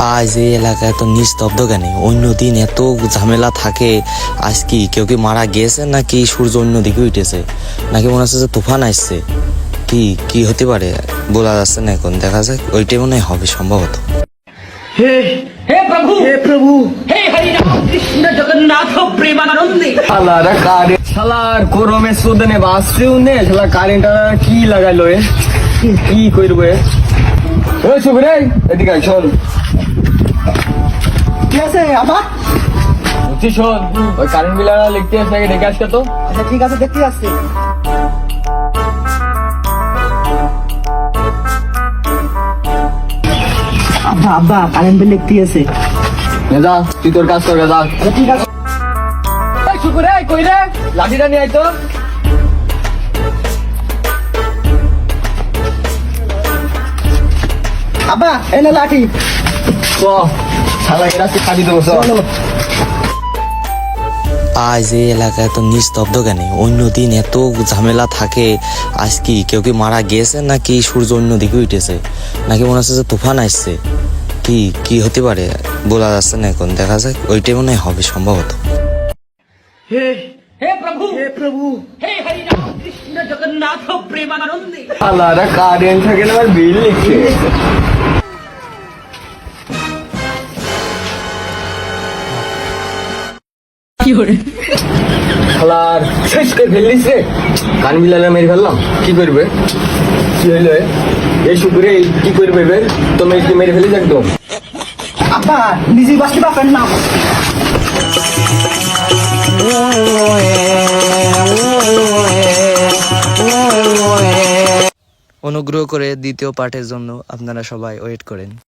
আজ এই এলাকা এত নিস্তব্ধ কেন? অন্যদিন এত ঝামেলা থাকে আজ কি কেউ কি মারা গেছে নাকি সূর্য অন্যদিকে উঠেছে? নাকি মনে হচ্ছে যে তুফান আসছে? কি কি হতে পারে? বলা যাচ্ছে না এখন দেখা যাক। ওইটাই মনে হবে সম্ভবত। কি লাগাইলো এ? কি করবে এদিকে চল কি আছে আবার বলছি শোন ওই কারেন্ট বিলা লিখতে আসে নাকি দেখে আসকে তো। আচ্ছা ঠিক আছে দেখতে আসছি। আব্বা আব্বা কারেন্ট বিল লিখতে আছে যা তুই তোর কাজ কর যা। আচ্ছা ঠিক আছে। কই রে? লাঠিটা নিয়ে আয় তো। আব্বা এই না লাঠি। ক শালা এরা কি খাবি দেবো আজ এই এলাকায় তো নিস্তব্ধ কেন? অন্য দিন এত ঝামেলা থাকে আজ কি কেউ কি মারা গেছে নাকি সূর্য অন্য দিকে উঠেছে? নাকি মনে হচ্ছে যে তুফান আসছে? কি কি হতে পারে? বলা যাচ্ছে না এখন দেখা যাক ওইটাই মনে হয় হবে সম্ভবত। জগন্নাথ প্রেমানন্দে। আলারা কারেন্ট থাকে না বিল লিখে বিল লিখছে শালার শেষ করে ফেললিস রে কান বিলালে মেরে ফেললাম। কি করবে? কি হইল এই শুকুরে কি করবে এবার? তো মেরে মেরে ফেলিস একদম? আব্বা নিজে বাঁচতে পারবেন না অনুগ্রহ করে দ্বিতীয় পার্টের জন্য আপনারা সবাই ওয়েট করেন।